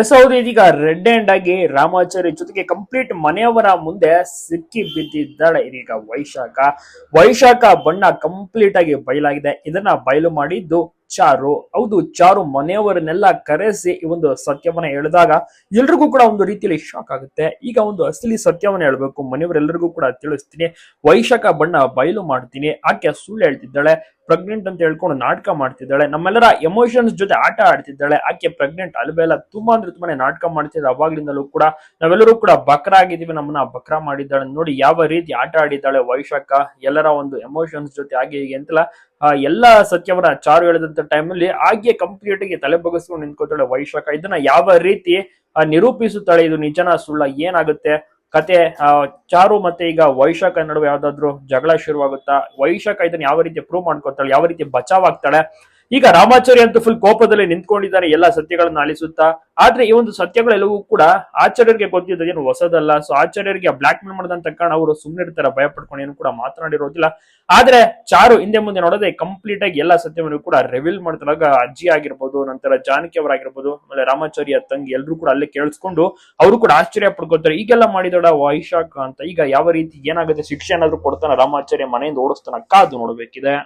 S ಹೌದು ಇದೀಗ red hand ಆಗಿ ರಾಮಾಚಾರಿ ಜೊತೆಗೆ ಕಂಪ್ಲೀಟ್ ಮನೆಯವರ ಮುಂದೆ ಸಿಕ್ಕಿ ಬಿದ್ದಿದ್ದಾಳೆ. ಇದೀಗ ವೈಶಾಖ. ವೈಶಾಖ ಬಣ್ಣ ಕಂಪ್ಲೀಟ್ ಆಗಿ ಬಯಲಾಗಿದೆ. ಇದನ್ನ ಬಯಲು ಮಾಡಿದ್ದು ಚಾರು. ಹೌದು, ಚಾರು ಮನೆಯವರನ್ನೆಲ್ಲ ಕರೆಸಿ ಈ ಒಂದು ಸತ್ಯವನ್ನ ಹೇಳಿದಾಗ ಎಲ್ರಿಗೂ ಕೂಡ ಒಂದು ರೀತಿಯಲ್ಲಿ ಶಾಕ್ ಆಗುತ್ತೆ. ಈಗ ಒಂದು ಅಸಲಿ ಸತ್ಯವನ್ನ ಹೇಳ್ಬೇಕು. ಮನೆಯವರೆಲ್ಲರಿಗೂ ಕೂಡ ತಿಳಿಸ್ತೀನಿ. ವೈಶಾಖ ಬಣ್ಣ ಬಯಲು ಮಾಡ್ತೀನಿ. ಆಕೆ ಸುಳ್ಳು ಹೇಳ್ತಿದ್ದಾಳೆ. ಪ್ರೆಗ್ನೆಂಟ್ ಅಂತ ಹೇಳ್ಕೊಂಡು ನಾಟಕ ಮಾಡ್ತಿದ್ದಾಳೆ. ನಮ್ಮೆಲ್ಲರ ಎಮೋಷನ್ಸ್ ಜೊತೆ ಆಟ ಆಡ್ತಿದ್ದಾಳೆ. ಆಕೆ ಪ್ರೆಗ್ನೆಂಟ್ ಅಲ್ಬೇಲ ತುಂಬಾ ಅಂದ್ರೆ ತುಂಬಾನೇ ನಾಟಕ ಮಾಡ್ತಿದ್ದಾರೆ ಅವಾಗ್ಲಿಂದಲೂ ಕೂಡ ನಾವೆಲ್ಲರೂ ಕೂಡ ಬಕ್ರ ಆಗಿದ್ದೀವಿ ನಮ್ಮನ್ನ ಬಕ್ರ ಮಾಡಿದ್ದಾಳೆ. ನೋಡಿ ಯಾವ ರೀತಿ ಆಟ ಆಡಿದ್ದಾಳೆ ವೈಶಾಖ. ಎಲ್ಲರ ಒಂದು ಎಮೋಷನ್ಸ್ ಜೊತೆ ಹಾಗೆ ಹೀಗೆ ಅಂತೆಲ್ಲ. ಆ, ಎಲ್ಲಾ ಸತ್ಯವನ್ನ ಚಾರು ಹೇಳಿದಂತ ಟೈಮಲ್ಲಿ ಹಾಗೆ ಕಂಪ್ಲೀಟ್ ಆಗಿ ತಲೆ ಬಗ್ಗಿಸ್ಕೊಂಡು ನಿಂತ್ಕೊತಾಳೆ ವೈಶಾಖ. ಇದನ್ನ ಯಾವ ರೀತಿ ನಿರೂಪಿಸುತ್ತಾಳೆ ಇದು ನಿಜನ ಸುಳ್ಳ ಏನಾಗುತ್ತೆ? ಕತೆ ಚಾರು ಮತ್ತೆ ಈಗ ವೈಶಾಖ ನಡುವೆ ಯಾವ್ದಾದ್ರು ಜಗಳ ಶುರುವಾಗುತ್ತಾ, ವೈಶಾಖ ಇದನ್ನ ಯಾವ ರೀತಿ ಪ್ರೂವ್ ಮಾಡ್ಕೊತಾಳೆ ಯಾವ ರೀತಿ ಬಚಾವ್ ಆಗ್ತಾಳೆ ಈಗ ರಾಮಾಚಾರಿ ಅಂತೂ ಫುಲ್ ಕೋಪದಲ್ಲಿ ನಿಂತ್ಕೊಂಡಿದ್ದಾನೆ, ಎಲ್ಲ ಸತ್ಯಗಳನ್ನ ಅಳಿಸುತ್ತಾ ಆದ್ರೆ ಈ ಒಂದು ಸತ್ಯಗಳೆಲ್ಲವೂ ಕೂಡ ಆಚಾರ್ಯರಿಗೆ ಗೊತ್ತಿದ್ದೇನು ಹೊಸದಲ್ಲ. ಸೊ ಆಚಾರ್ಯರಿಗೆ ಬ್ಲಾಕ್ ಮೇಲ್ ಮಾಡಿದಂತ ಕಾರಣ ಅವರು ಸುಮ್ಮನೆ ಇರ್ತಾರೆ, ಭಯ ಪಡ್ಕೊಂಡು ಏನು ಕೂಡ ಮಾತನಾಡಿರೋದಿಲ್ಲ. ಆದ್ರೆ ಚಾರು ಹಿಂದೆ ಮುಂದೆ ನೋಡೋದೇ ಕಂಪ್ಲೀಟ್ ಆಗಿ ಎಲ್ಲ ಸತ್ಯವನ್ನು ಕೂಡ ರಿವೀಲ್ ಮಾಡ್ತಾರಾಗ ಅಜ್ಜಿ ಆಗಿರ್ಬೋದು, ನಂತರ ಜಾನಕಿ ಅವರಾಗಿರ್ಬೋದು, ಆಮೇಲೆ ರಾಮಾಚಾರ್ಯ ತಂಗಿ ಎಲ್ಲರೂ ಕೂಡ ಅಲ್ಲೇ ಕೇಳಿಸ್ಕೊಂಡು ಅವರು ಕೂಡ ಆಶ್ಚರ್ಯ ಪಡ್ಕೋತಾರೆ. ಈಗೆಲ್ಲ ಮಾಡಿದೋಡ ವೈಶಾಖ ಅಂತ. ಈಗ ಯಾವ ರೀತಿ ಏನಾಗುತ್ತೆ? ಶಿಕ್ಷೆ ಏನಾದ್ರು ಕೊಡ್ತಾನ ರಾಮಾಚಾರ್ಯ ಮನೆಯಿಂದ ಓಡಿಸ್ತಾನ, ಕಾದು ನೋಡ್ಬೇಕಿದೆ.